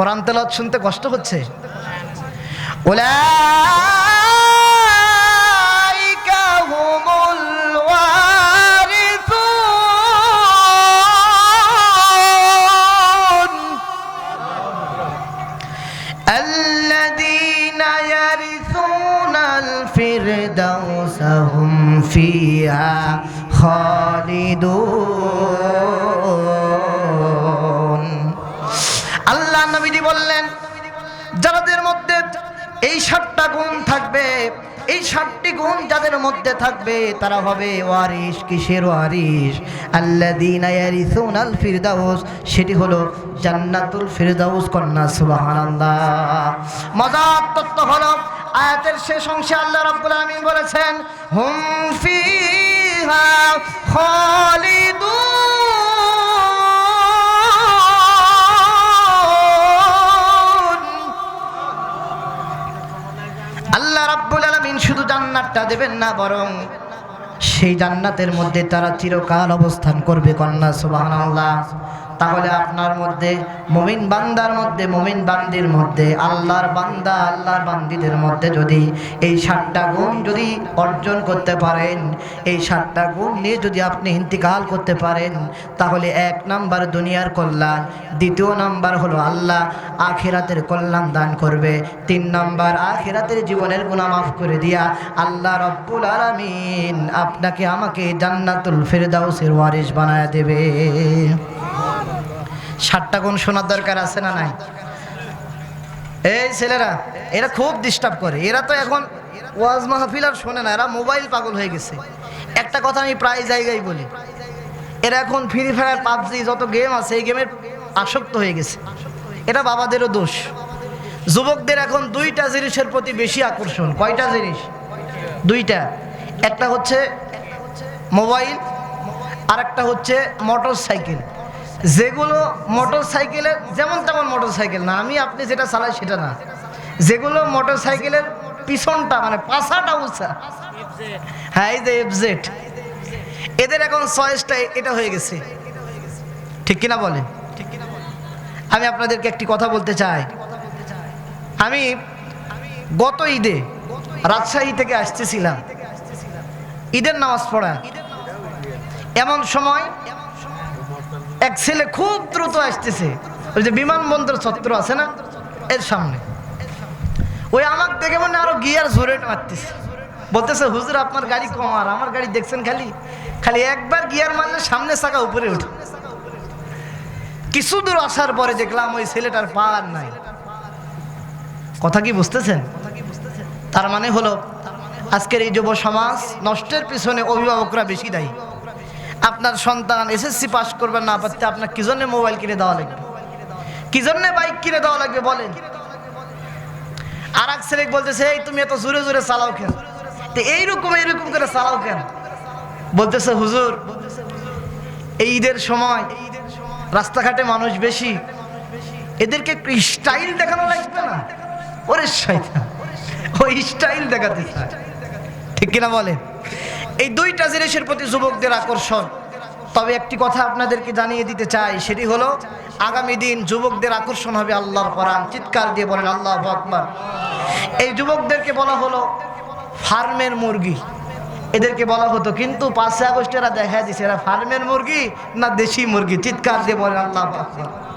কোরআন তেলাওয়াত শুনতে কষ্ট হচ্ছে? ফিরদাউসাহুম ফিয়া খালিদুন। নবীজি বললেন, যাদের মধ্যে এই সাতটা গুণ থাকবে, এই সাতটি গুণ যাদের মধ্যে থাকবে, তারা হবে ওয়ারিস কিসের ওয়ারিস আল্লাযীনা ইয়ারিসুনাল ফিরদাউস, সেটি হলো জান্নাতুল ফিরদাউস কন্যা, সুবহানাল্লাহ। মজার তত্ত্ব হলো, আয়াতের শেষ অংশে আল্লাহ রাব্বুল আলামিন বলেছেন, হুম ফিহা খালিদুন। জান্নাতটা দেবেন না বরং সেই জান্নাতের মধ্যে তারা চিরকাল অবস্থান করবে কন্যা সুবহানাল্লাহ। তাহলে আপনার মধ্যে, মমিন বান্দার মধ্যে, মমিন বান্দির মধ্যে, আল্লাহর বান্দা, আল্লাহর বান্দিদের মধ্যে যদি এই সাতটা গুণ যদি অর্জন করতে পারেন, এই সাতটা গুণ নিয়ে যদি আপনি ইন্তিকাল করতে পারেন, তাহলে এক নাম্বার দুনিয়ার কল্যাণ, দ্বিতীয় নাম্বার হলো আল্লাহ আখিরাতের কল্যাণ দান করবে, তিন নাম্বার আখিরাতের জীবনের গুণা মাফ করে দিয়া আল্লাহ রব্বুল আলামিন আপনাকে আমাকে জান্নাতুল ফেরদাউসের ওয়ারিস বানায় দেবে। ষাটটা গুণ শোনার দরকার আছে না নাই? এই ছেলেরা, এরা খুব ডিস্টার্ব করে। এরা তো এখন ওয়াজ মাহফিল আর শোনে না, এরা মোবাইল পাগল হয়ে গেছে। একটা কথা আমি প্রায় জায়গায় বলি। এরা এখন ফ্রি ফায়ার পাবজি যত গেম আছে, এই গেমের আসক্ত হয়ে গেছে। এটা বাবাদেরও দোষ। যুবকদের এখন দুইটা জিনিসের প্রতি বেশি আকর্ষণ। কয়টা জিনিস? দুইটা। একটা হচ্ছে মোবাইল আর একটা হচ্ছে মোটর সাইকেল যেগুলো মোটর সাইকেলের যেমন তেমন মোটর সাইকেল না, আমি আপনি যেটা চালাই সেটা না। যেগুলো মোটর সাইকেলের পিছনটা মানে পাশাটা উঁচা। হ্যাঁ এই যে এফজেড এদের এখন চয়েসটা এটা হয়ে গেছে। ঠিক কিনা বলে আমি আপনাদেরকে একটি কথা বলতে চাই। আমি গত ঈদে রাজশাহী থেকে আসতেছিলাম। ঈদের নামাজ পড়া। এমন সময় এক ছেলে খুব দ্রুত আসতেছে। ওই যে বিমানবন্দর ছত্র আছে না? এর সামনে। ওই আমার দেখে মনে আরও গিয়ার জোরে মারতেছে। বলতেছে, হুজুর, আপনার গাড়ি কম আর আমার গাড়ি দেখছেন খালি? খালি একবার গিয়ার মারলে সামনে চাকা উপরে উঠে। কিছু দূর আসার পরে দেখলাম ওই ছেলেটার পা আর নাই। কথা কি বুঝতেছেন? তার মানে হলো, আজকের এই যুব সমাজ নষ্টের পিছনে অভিভাবকরা বেশি দায়ী। আপনার সন্তান এসএসসি পাস করবেন না পারতে আপনার কি জন্য মোবাইল কিনে দেওয়া লাগবে? কি জন্য বাইক কিনে দেওয়া লাগবে বলেন? আর এক ছেলে বলতেছে, এই তুমি এত জোরে জোরে চালাও কেন? তো এইরকম এইরকম করে চালাও কেন? বলতেছে, হুজুর, এই ঈদের সময় রাস্তাঘাটে মানুষ বেশি। এদেরকে একটু স্টাইল দেখানো লাগবে না? ওরে শয়তান, ওই স্টাইল দেখাতে ঠিক কিনা বলে এই দুইটা জিনিসের প্রতি যুবকদের আকর্ষণ। তবে একটি কথা আপনাদেরকে জানিয়ে দিতে চাই, সেটি হলো, আগামী দিন যুবকদের আকর্ষণ হবে আল্লাহর কোরআন। চিৎকার দিয়ে বলেন, আল্লাহ আকবার। এই যুবকদেরকে বলা হলো, ফার্মের মুরগি। এদেরকে বলা হতো, কিন্তু পাঁচই আগস্ট এরা দেখা দিছে, এরা ফার্মের মুরগি না দেশি মুরগি? চিৎকার দিয়ে বলেন, আল্লাহ আকবার।